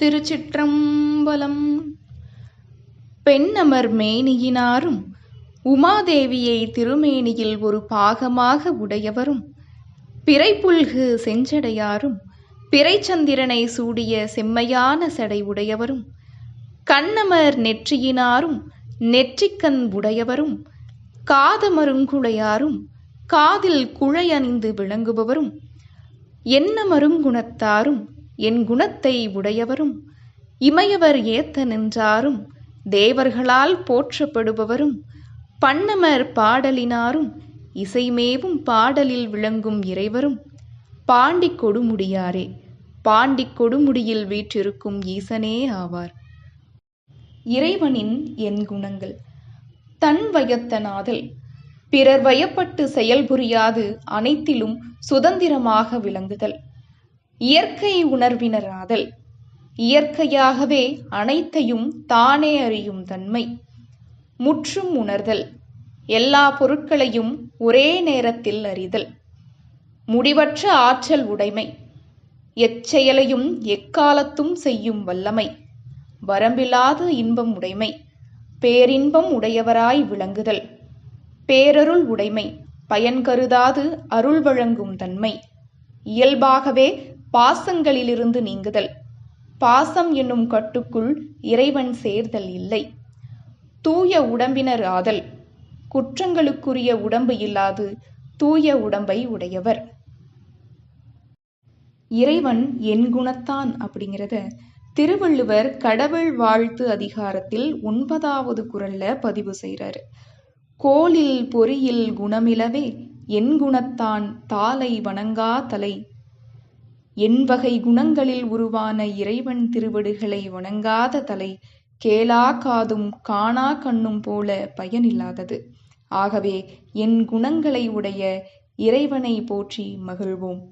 திருச்சிற்றம்பலம். பெண்ணமர் மேனியினாரும் உமாதேவியை திருமேனியில் ஒரு பாகமாக உடையவரும் பிறைப்புல்கு செஞ்சடையாரும் பிறைச்சந்திரனை சூடிய செம்மையான சடை உடையவரும் கண்ணமர் நெற்றியினாரும் நெற்றிக்கண் உடையவரும் காதமருங்குழையாரும் காதில் குழை அணிந்து விளங்குபவரும் என்ன மருங்குணத்தாரும் என் குணத்தை உடையவரும் இமையவர் ஏத்த நின்றாரும் தேவர்களால் போற்றப்படுபவரும் பண்ணமர் பாடலினாரும் இசைமேவும் பாடலில் விளங்கும் இறைவரும். பாண்டிக் கொடுமுடியாரே பாண்டிக் கொடுமுடியில் வீற்றிருக்கும் ஈசனே ஆவார். இறைவனின் என் குணங்கள். தன் வயத்தனாதல் பிறர் வயப்பட்டு செயல்புரியாது அனைத்திலும் சுதந்திரமாக விளங்குதல். இயற்கை உணர்வினராதல். இயற்கையாகவே அனைத்தையும் தானே அறியும் தன்மை. முற்றும் உணர்தல். எல்லா பொருட்களையும் ஒரே நேரத்தில் அறிதல். முடிவற்ற ஆற்றல் உடைமை. எச்செயலையும் எக்காலத்தும் செய்யும் வல்லமை. வரம்பில்லாத இன்பம் உடைமை. பேரின்பம் உடையவராய் விளங்குதல். பேரருள் உடைமை. பயன் கருதாது அருள் வழங்கும் தன்மை. இயல்பாகவே பாசங்களிலிருந்து நீங்குதல். பாசம் என்னும் கட்டுக்குள் இறைவன் சேர்தல் இல்லை. தூய உடம்பினர் ஆதல். குற்றங்களுக்குரிய உடம்பு இல்லாது தூய உடம்பை உடையவர். இறைவன் என் குணத்தான் அப்படிங்கிறத திருவள்ளுவர் கடவுள் வாழ்த்து அதிகாரத்தில் ஒன்பதாவது குரல்ல பதிவு செய்கிறாரு கோலில் பொறியில் குணமிலவே என் குணத்தான் தாலை வணங்கா தலை என் வகை குணங்களில் உருவான இறைவன் திருவடிகளை வணங்காத தலை கேளா காதும் காணா கண்ணும் போல பயனில்லாதது. ஆகவே என் குணங்களை உடைய இறைவனை போற்றி மகிழ்வோம்.